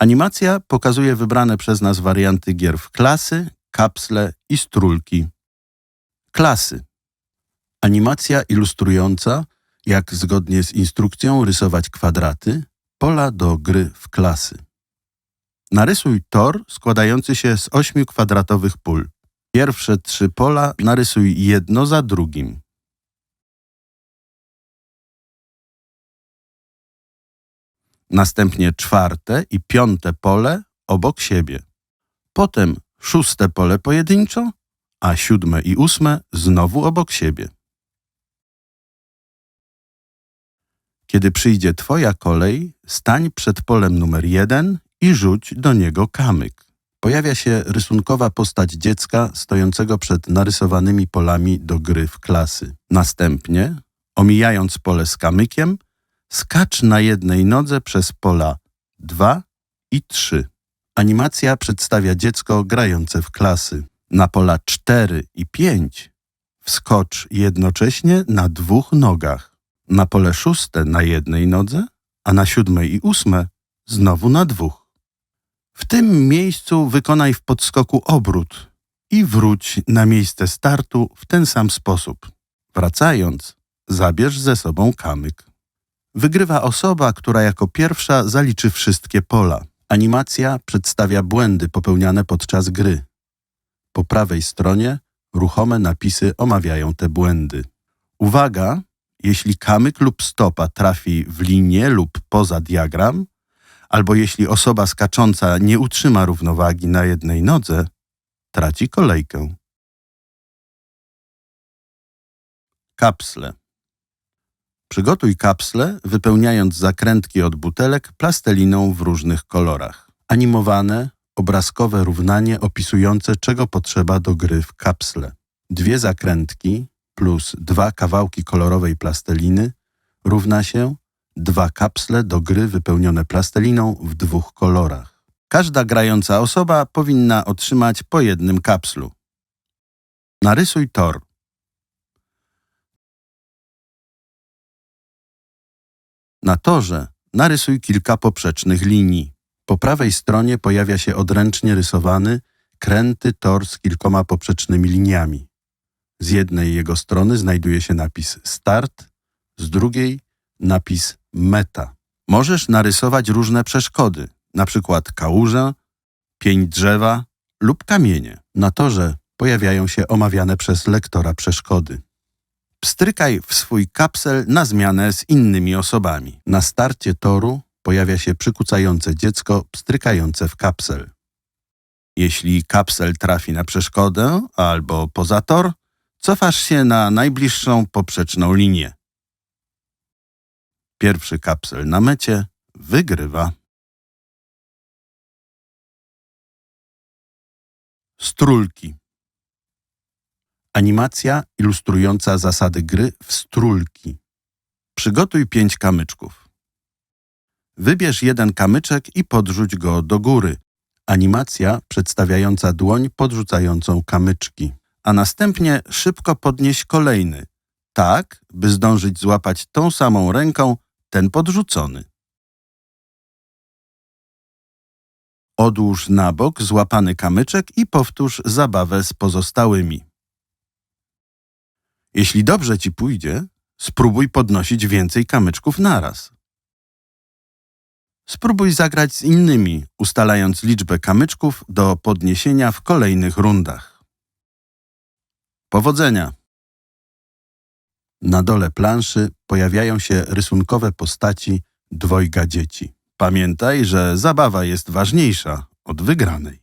Animacja pokazuje wybrane przez nas warianty gier w klasy, kapsle i strulki. Klasy. Animacja ilustrująca, jak zgodnie z instrukcją rysować kwadraty, pola do gry w klasy. Narysuj tor składający się z ośmiu kwadratowych pól. Pierwsze trzy pola narysuj jedno za drugim. Następnie czwarte i piąte pole obok siebie. Potem szóste pole pojedynczo, a siódme i ósme znowu obok siebie. Kiedy przyjdzie Twoja kolej, stań przed polem numer jeden i rzuć do niego kamyk. Pojawia się rysunkowa postać dziecka stojącego przed narysowanymi polami do gry w klasy. Następnie, omijając pole z kamykiem, skacz na jednej nodze przez pola 2 i 3. Animacja przedstawia dziecko grające w klasy. Na pola 4 i 5 wskocz jednocześnie na dwóch nogach. Na pole szóste na jednej nodze, a na siódmej i ósme znowu na dwóch. W tym miejscu wykonaj w podskoku obrót i wróć na miejsce startu w ten sam sposób. Wracając, zabierz ze sobą kamyk. Wygrywa osoba, która jako pierwsza zaliczy wszystkie pola. Animacja przedstawia błędy popełniane podczas gry. Po prawej stronie ruchome napisy omawiają te błędy. Uwaga! Jeśli kamyk lub stopa trafi w linię lub poza diagram, albo jeśli osoba skacząca nie utrzyma równowagi na jednej nodze, traci kolejkę. Kapsle. Przygotuj kapsle, wypełniając zakrętki od butelek plasteliną w różnych kolorach. Animowane, obrazkowe równanie opisujące, czego potrzeba do gry w kapsle. Dwie zakrętki plus dwa kawałki kolorowej plasteliny równa się dwa kapsle do gry wypełnione plasteliną w dwóch kolorach. Każda grająca osoba powinna otrzymać po jednym kapslu. Narysuj tor. Na torze narysuj kilka poprzecznych linii. Po prawej stronie pojawia się odręcznie rysowany, kręty tor z kilkoma poprzecznymi liniami. Z jednej jego strony znajduje się napis Start, z drugiej napis Meta. Możesz narysować różne przeszkody, przykład kałużę, pień drzewa lub kamienie. Na torze pojawiają się omawiane przez lektora przeszkody. Pstrykaj w swój kapsel na zmianę z innymi osobami. Na starcie toru pojawia się przykucające dziecko pstrykające w kapsel. Jeśli kapsel trafi na przeszkodę albo poza tor, cofasz się na najbliższą poprzeczną linię. Pierwszy kapsel na mecie wygrywa. Strulki. Animacja ilustrująca zasady gry w strulki. Przygotuj pięć kamyczków. Wybierz jeden kamyczek i podrzuć go do góry. Animacja przedstawiająca dłoń podrzucającą kamyczki. A następnie szybko podnieś kolejny, tak by zdążyć złapać tą samą ręką ten podrzucony. Odłóż na bok złapany kamyczek i powtórz zabawę z pozostałymi. Jeśli dobrze ci pójdzie, spróbuj podnosić więcej kamyczków naraz. Spróbuj zagrać z innymi, ustalając liczbę kamyczków do podniesienia w kolejnych rundach. Powodzenia! Na dole planszy pojawiają się rysunkowe postaci dwojga dzieci. Pamiętaj, że zabawa jest ważniejsza od wygranej.